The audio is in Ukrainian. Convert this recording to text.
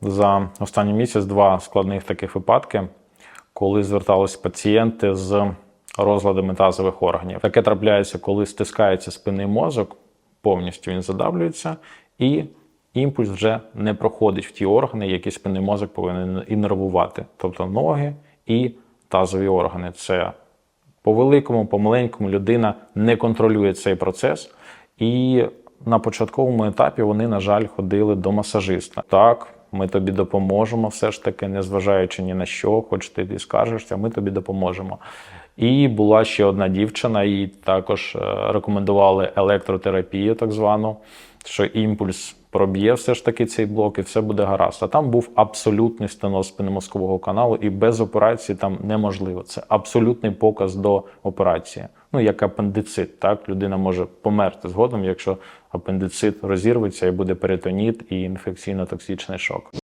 за останній місяць два складних таких випадки, коли зверталися пацієнти з розладами тазових органів. Таке трапляється, коли стискається спинний мозок, повністю він задавлюється, і імпульс вже не проходить в ті органи, які спинний мозок повинен іннервувати, тобто ноги і тазові органи. Це по великому, по маленькому людина не контролює цей процес. І на початковому етапі вони, на жаль, ходили до масажиста. Так, ми тобі допоможемо, все ж таки, незважаючи ні на що, хоч ти і скаржишся, ми тобі допоможемо. І була ще одна дівчина, їй також е, рекомендували електротерапію, так звану, що імпульс проб'є все ж таки цей блок, і все буде гаразд. А там був абсолютний стеноз спинномозкового каналу, і без операції там неможливо. Це абсолютний показ до операції. Ну, як апендицит, так людина може померти згодом, якщо апендицит розірветься і буде перитоніт і інфекційно-токсичний шок.